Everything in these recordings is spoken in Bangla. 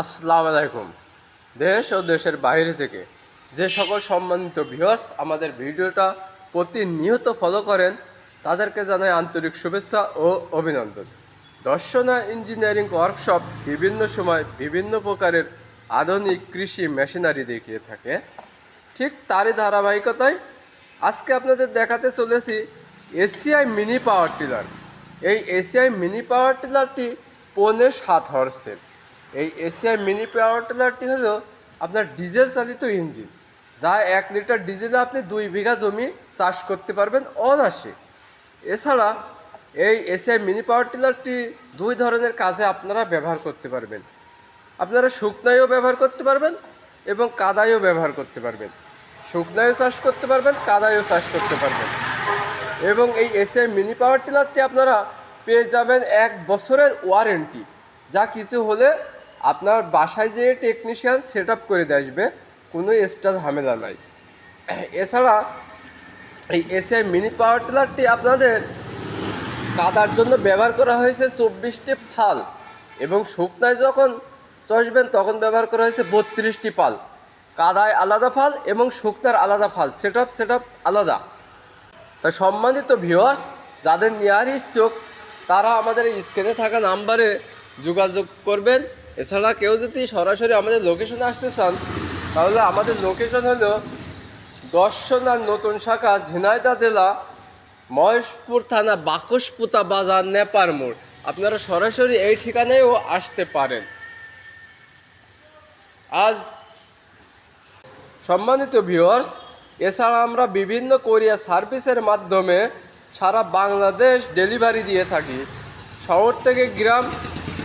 আসসালামু আলাইকুম। দেশ ও দেশের বাইরে থেকে যে সকল সম্মানিত ভিউয়ার্স আমাদের ভিডিওটা প্রতিনিয়ত ফলো করেন, তাদেরকে জানাই আন্তরিক শুভেচ্ছা ও অভিনন্দন। দর্শনা ইঞ্জিনিয়ারিং ওয়ার্কশপ বিভিন্ন সময় বিভিন্ন প্রকারের আধুনিক কৃষি মেশিনারি দেখিয়ে থাকে। ঠিক তারই ধারাবাহিকতায় আজকে আপনাদের দেখাতে চলেছি এসিআই মিনি পাওয়ার টিলার এই এসিআই মিনি পাওয়ার টিলারটি পৌনে সাত হর্সের এই এসিআই মিনি পাওয়ার টিলারটি হলো আপনার ডিজেল চালিত ইঞ্জিন, যা এক লিটার ডিজেলে আপনি দুই বিঘা জমি চাষ করতে পারবেন অনায়াসে। এছাড়া এই এসিআই মিনি পাওয়ার টিলারটি দুই ধরনের কাজে আপনারা ব্যবহার করতে পারবেন। আপনারা শুকনায়ও ব্যবহার করতে পারবেন এবং কাদায়ও ব্যবহার করতে পারবেন। শুকনায়ও চাষ করতে পারবেন কাদায়ও চাষ করতে পারবেন। এবং এই এসআই মিনি পাওয়ার টিলারটি আপনারা পেয়ে যাবেন এক বছরের ওয়ারেন্টি, যা কিছু হলে আপনার বাসায় যে টেকনিশিয়ান সেট আপ করে দিয়ে আসবে, কোনো এক্সট্রা ঝামেলা নাই। এছাড়া এই এসআই মিনি পাওয়ার টিলারটি আপনাদের কাদার জন্য ব্যবহার করা হয়েছে চব্বিশটি ফাল এবং শুকনায় যখন চষবেন তখন ব্যবহার করা হয়েছে বত্রিশটি পাল। কাদায় আলাদা ফাল এবং শুকনার আলাদা ফাল। সেট আপ সেট আপ আলাদা। তাই সম্মানিত ভিউয়ার্স যাদের নেওয়ার ইচ্ছুক, তারা আমাদের এই স্ক্রিনে থাকা নাম্বারে যোগাযোগ করবেন। এছাড়া কেউ যদি সরাসরি আমাদের লোকেশনে আসতে চান, তাহলে আমাদের লোকেশন হলো দর্শনার নতুন শাখা ঝিনাইদা জেলা, মহেশপুর থানা বাকসপুতা বাজার, নেপার মোড়। আপনারা সরাসরি এই ঠিকানায়ও আসতে পারেন। আজ সম্মানিত ভিউয়ার্স এছাড়া আমরা বিভিন্ন কোরিয়া সার্ভিসের মাধ্যমে সারা বাংলাদেশ ডেলিভারি দিয়ে থাকি। শহর থেকে গ্রাম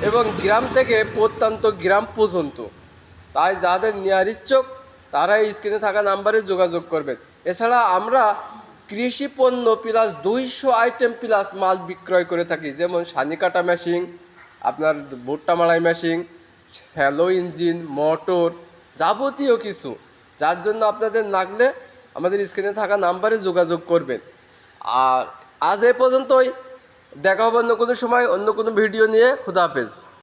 এবং গ্রাম থেকে প্রত্যন্ত গ্রাম পর্যন্ত। তাই যাদের নেওয়ার ইচ্ছুক তারা স্ক্রিনে থাকা নাম্বারে যোগাযোগ করবেন। এছাড়া আমরা কৃষি পণ্য প্লাস দুইশো আইটেম প্লাস মাল বিক্রয় করে থাকি। যেমন সানি কাটা মেশিন আপনার ভুট্টা মাড়াই মেশিন স্যালো ইঞ্জিন মোটর যাবতীয় কিছু। যার জন্য আপনাদের লাগলে আমাদের স্ক্রিনে থাকা নাম্বারে যোগাযোগ করবেন। আর আজ এ পর্যন্তই। দেখা হবে অন্য কোনো সময় অন্য কোনো ভিডিও নিয়ে। খুদা হাফেজ।